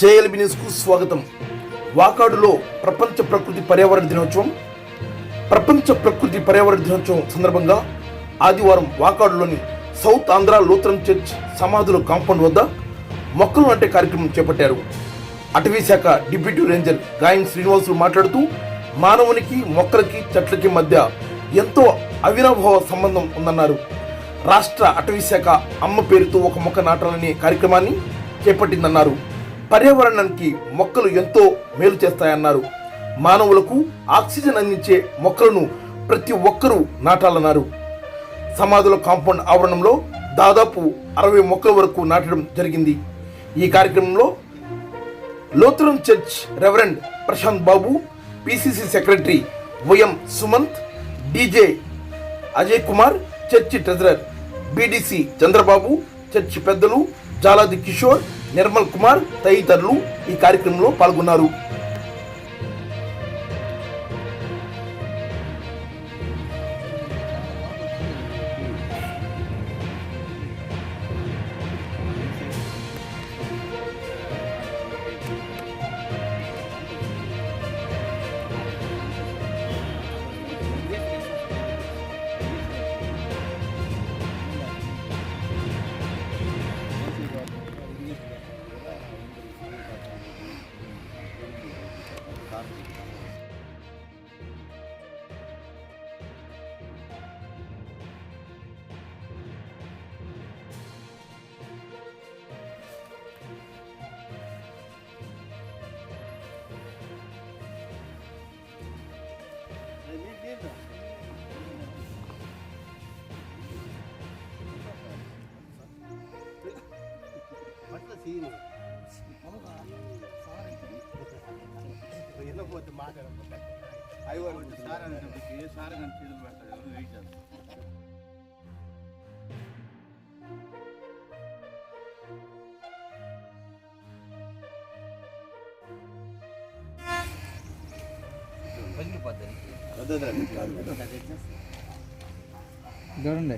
JLB న్యూస్కు స్వాగతం. వాకాడులో ప్రపంచ ప్రకృతి పర్యావరణ దినోత్సవం. ప్రపంచ ప్రకృతి పర్యావరణ దినోత్సవం సందర్భంగా ఆదివారం వాకాడులోని సౌత్ ఆంధ్ర లూథరన్ చర్చ్ సమాధుల కాంపౌండ్ వద్ద మొక్కలు నాటే కార్యక్రమం చేపట్టారు. అటవీ శాఖ డిప్యూటీ రేంజర్ గాయం శ్రీనివాసులు మాట్లాడుతూ మానవునికి మొక్కలకి చెట్లకి మధ్య ఎంతో అవినాభావ సంబంధం ఉందన్నారు. రాష్ట్ర అటవీ శాఖ అమ్మ పేరుతో ఒక మొక్క నాటాలనే కార్యక్రమాన్ని చేపట్టిందన్నారు. పర్యావరణానికి మొక్కలు ఎంతో మేలు చేస్తాయన్నారు. మానవులకు ఆక్సిజన్ అందించే మొక్కలను ప్రతి ఒక్కరూ నాటాలన్నారు. సమాధుల కాంపౌండ్ ఆవరణంలో దాదాపు అరవై మొక్కల వరకు నాటడం జరిగింది. ఈ కార్యక్రమంలో లోతురం church Reverend Prashant Babu PCC secretary YM Sumanth DJ Ajay Kumar church treasurer BDC Chandrababu church పెద్దలు జాలాది కిషోర్ నిర్మల్ కుమార్ తదితరులు ఈ కార్యక్రమంలో పాల్గొన్నారు. சீனு ಎಲ್ಲ ಗೊತ್ತು ಮಾತಾಡಬೇಕು ಐವತ್ತು ಸಾರ ಅನ್ಸೋದಕ್ಕೆ ಸಾರ ಅನ್ಸಿದ್ರು ಮಾಡ್ತಾರೆ ಅವರು ವೆಯ್ಟ್ ಅಂತ ಗೌರಂಡೆ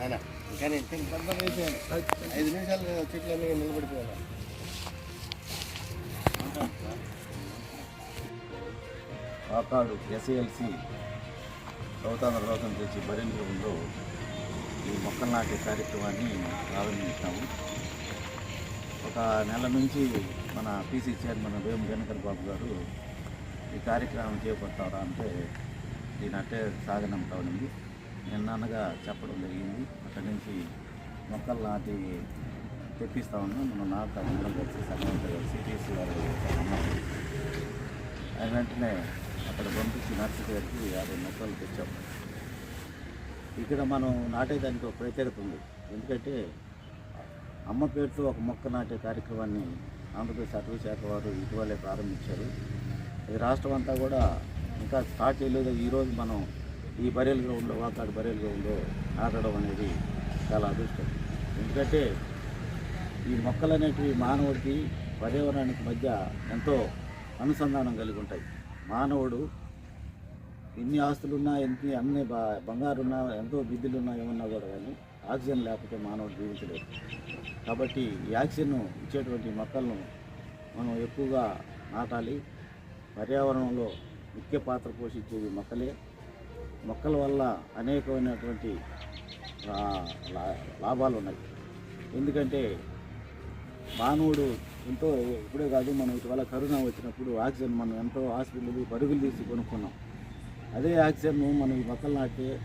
చూడండి నాయన ఐదు నిమిషాలు చెట్లన్నీ నిలబడిపోయాను పాకాడు ఎస్ఏఎల్సి సౌతాంధ్ర లోకం తెచ్చి భరించడంలో ఈ మొక్కలు నాటే కార్యక్రమాన్ని ప్రారంభించాము. ఒక నెల నుంచి మన పీసీ చైర్మన్ వేము జనకర్ బాబు గారు ఈ కార్యక్రమం చేపడతారా అంటే దీని అట్టే సాగనంతా ఉంది. నిన్ననగా చెప్పడం జరిగింది. అక్కడి నుంచి మొక్కలు నాటి తెప్పిస్తా ఉన్నాం. మన నాత అందరం కలిసి సంఘంతో కలిసి టీసీ వారు ఆయన వెంటనే అక్కడ పంపించి నర్సరీ గారికి యాభై మొక్కలు తెచ్చాం. ఇక్కడ మనం నాటేదానికి ఒక ప్రత్యేకత ఉంది. ఎందుకంటే అమ్మ పేరుతో ఒక మొక్క నాటే కార్యక్రమాన్ని ఆంధ్రప్రదేశ్ అటవీ శాఖ వారు ఇటీవలే ప్రారంభించారు. ఇది రాష్ట్రం అంతా కూడా ఇంకా స్టార్ట్ చేయలేదు. ఈరోజు మనం ఈ బరేల్ గ్రౌండ్లో వాకాడు బరేల్ గ్రౌండ్లో నాటడం అనేది చాలా అదృష్టం. ఎందుకంటే ఈ మొక్కలు అనేటివి మానవుడికి పర్యావరణానికి మధ్య ఎంతో అనుసంధానం కలిగి ఉంటాయి. మానవుడు ఎన్ని ఆస్తులున్నా ఎన్ని అన్ని బా బంగారు ఉన్నా ఎంతో విద్యులున్నా ఏమన్నా కూడా కానీ ఆక్సిజన్ లేకపోతే మానవుడు జీవించలేదు. కాబట్టి ఈ ఆక్సిజన్ ఇచ్చేటువంటి మొక్కలను మనం ఎక్కువగా నాటాలి. పర్యావరణంలో ముఖ్య పాత్ర పోషించేవి మొక్కలే. మొక్కల వల్ల అనేకమైనటువంటి లా- లాభాలు ఉన్నాయి ఎందుకంటే మానవుడు ఎంతో ఇప్పుడే కాదు మనం ఇటీవల కరోనా వచ్చినప్పుడు ఆక్సిజన్ మనం ఎంతో హాస్పిటల్ పరుగులు తీసి కొనుక్కున్నాం. అదే ఆక్సిజన్ మనం ఈ మొక్కలు నాటితే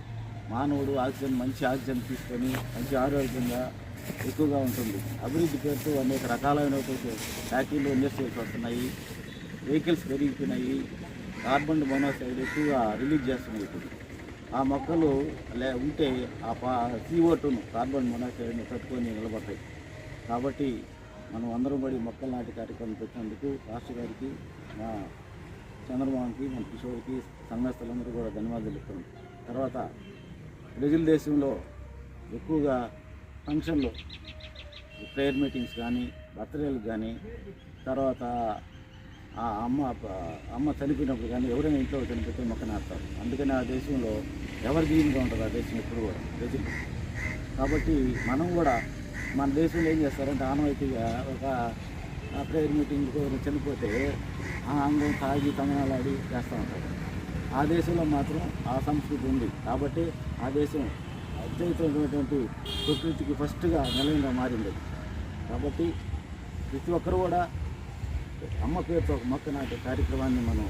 మానవుడు ఆక్సిజన్ మంచి ఆక్సిజన్ తీసుకొని మంచి ఆరోగ్యంగా ఎక్కువగా ఉంటుంది. అభివృద్ధి పేరుతో అనేక రకాలైనటువంటి ఫ్యాక్టరీలు ఇండస్ట్రీస్ వస్తున్నాయి. వెహికల్స్ పెరిగిపోయినాయి. కార్బన్ మోనాక్సైడ్ ఎక్కువగా రిలీజ్ చేస్తున్నాయి ఇప్పుడు. ఆ మొక్కలు లే ఉంటే ఆ పా CO2 టూను కార్బన్ మోనాక్సైడ్ని తట్టుకొని నిలబడతాయి. కాబట్టి మనం అందరం పడి మొక్కలు నాటి కార్యక్రమం పెట్టినందుకు రాష్ట్ర గారికి మా చంద్రబాబుకి మన కిషోర్కి సంఘస్థలందరూ కూడా ధన్యవాదాలు చెప్తున్నాం. తర్వాత బ్రెజిల్ దేశంలో ఎక్కువగా ఫంక్షన్లు ప్రేయర్ మీటింగ్స్ కానీ బర్త్డేలు కానీ తర్వాత ఆ అమ్మ అమ్మ చనిపోయినప్పుడు కానీ ఎవరైనా ఇంట్లో చనిపోతే మొక్క నాస్తారు అందుకని ఆ దేశంలో ఎవరి దీనిగా ఉంటుంది ఆ దేశం ఎప్పుడు కూడా. దేశం. కాబట్టి మనం కూడా మన దేశంలో ఏం చేస్తారంటే ఆనవాయితీగా ఒక ప్రేయర్ మీటింగ్కి ఎవరైనా చనిపోతే ఆ అంగం తాగి తంగనాలాడి చేస్తూ ఉంటారు. ఆ దేశంలో మాత్రం ఆ సంస్కృతి ఉంది. కాబట్టి ఆ దేశం అద్వైతమైనటువంటి ప్రకృతికి ఫస్ట్గా నిలయంగా మారింది. కాబట్టి ప్రతి ఒక్కరు కూడా అమ్మ పేరుతో ఒక మొక్క నాటే కార్యక్రమాన్ని మనం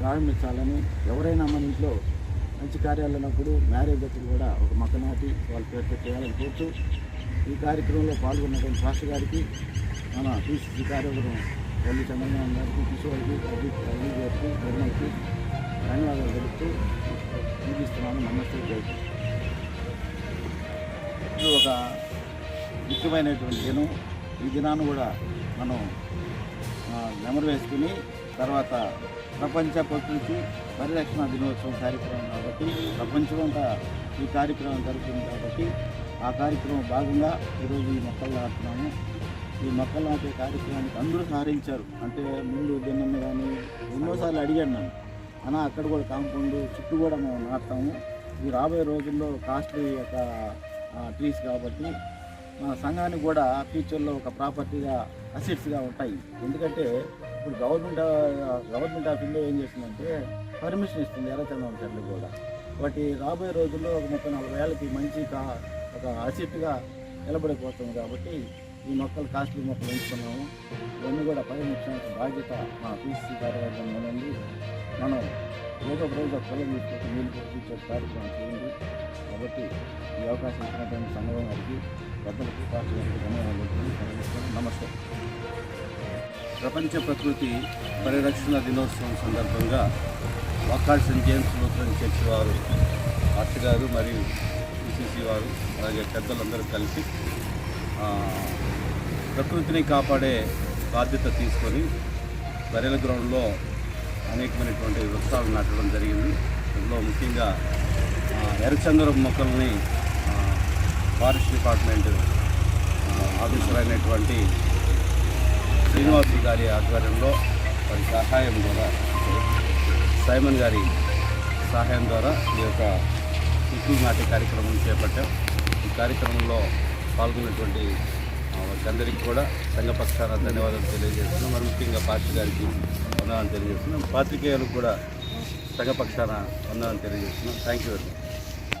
ప్రారంభించాలని ఎవరైనా మన ఇంట్లో మంచి కార్యాలు ఉన్నప్పుడు మ్యారేజ్ అప్పుడు కూడా ఒక మొక్క నాటి వాళ్ళ పేరుతో చేయాలని కోరుతూ ఈ కార్యక్రమంలో పాల్గొన్నటువంటి రాష్ట్ర గారికి మన పిసిసి కార్యక్రమం వల్లి చంద్రబాబు గారికి కిషోర్కి అజిత్ అజిత్ గారికి నిర్మల్కి ధన్యవాదాలు తెలుపుతూ జీవిస్తున్నాను నమస్తే. జై ఇది ఒక ముఖ్యమైనటువంటి దినం. ఈ దినాన్ని కూడా మనం నెమరు వేసుకుని తర్వాత ప్రపంచ ప్రకృతి పరిరక్షణ దినోత్సవం కార్యక్రమం కాబట్టి ప్రపంచమంతా ఈ కార్యక్రమం జరుగుతుంది కాబట్టి ఆ కార్యక్రమం భాగంగా ఈరోజు ఈ మొక్కలు నాటుతున్నాము. ఈ మొక్కలు నాటే కార్యక్రమానికి అందరూ సహరించారు అంటే ముందు దిన్నమ్మ కానీ ఎన్నోసార్లు అడిగాను నన్ను. అన్న అక్కడ కూడా కాంపౌండ్ చుట్టూ కూడా మేము నాటుతాము. ఈ రాబోయే రోజుల్లో కాస్ట్లీ యొక్క ట్రీస్ కాబట్టి మన సంఘానికి కూడా ఫ్యూచర్లో ఒక ప్రాపర్టీగా అసెట్స్గా ఉంటాయి. ఎందుకంటే ఇప్పుడు గవర్నమెంట్ గవర్నమెంట్ ఆఫ్ ఇండియా ఏం చేస్తుందంటే పర్మిషన్ ఇస్తుంది ఎర్రచందనం చెట్లు కూడా. వాటి రాబోయే రోజుల్లో ఒక ముప్పై నలభై ఏళ్ళకి మంచి ఒక అసెట్గా నిలబడిపోతుంది కాబట్టి ఈ మొక్కలు కాస్ట్లీ మొక్కలు ఉంచుకున్నాము ఇవన్నీ కూడా పరిరక్షించిన బాధ్యత మా పీసీసీ కార్యవర్గంలో ఉంది మనం ఏదో ఒక రోజు ఒక పొలం తీసుకొచ్చి నీళ్ళు తీసుకొచ్చే కార్యక్రమం చేయండి. కాబట్టి ఈ అవకాశం ఇచ్చినటువంటి సంఘం వారికి పెద్దలకు పార్టీ ధన్యవాదాలు నమస్తే. ప్రపంచ ప్రకృతి పరిరక్షణ దినోత్సవం సందర్భంగా Vakad Saint James Lutheran church వారు ఆర్ట్ గారు మరియు పిసిసి వారు అలాగే పెద్దలందరూ కలిసి ప్రకృతిని కాపాడే బాధ్యత తీసుకొని బరెల గ్రౌండ్లో అనేకమైనటువంటి వృక్షాలు నాటడం జరిగింది. అందులో ముఖ్యంగా ఎర్రచందరం మొక్కల్ని ఫారెస్ట్ డిపార్ట్మెంట్ ఆఫీసర్ అయినటువంటి శ్రీనివాస్ గారి ఆధ్వర్యంలో వారి సహాయం ద్వారా సైమన్ గారి సహాయం ద్వారా ఈ యొక్క చెట్లు నాటే కార్యక్రమం చేపట్టాం. ఈ కార్యక్రమంలో పాల్గొన్నటువంటి ఆ, కూడా సంఘ పక్షాన ధన్యవాదాలు తెలియజేస్తున్నాం. మరి ముఖ్యంగా పార్టీ గారికి వందనాలు తెలియజేస్తున్నాం. పాత్రికేయులకు కూడా సంఘ పక్షాన వందనాలు తెలియజేస్తున్నాం. Thank you very much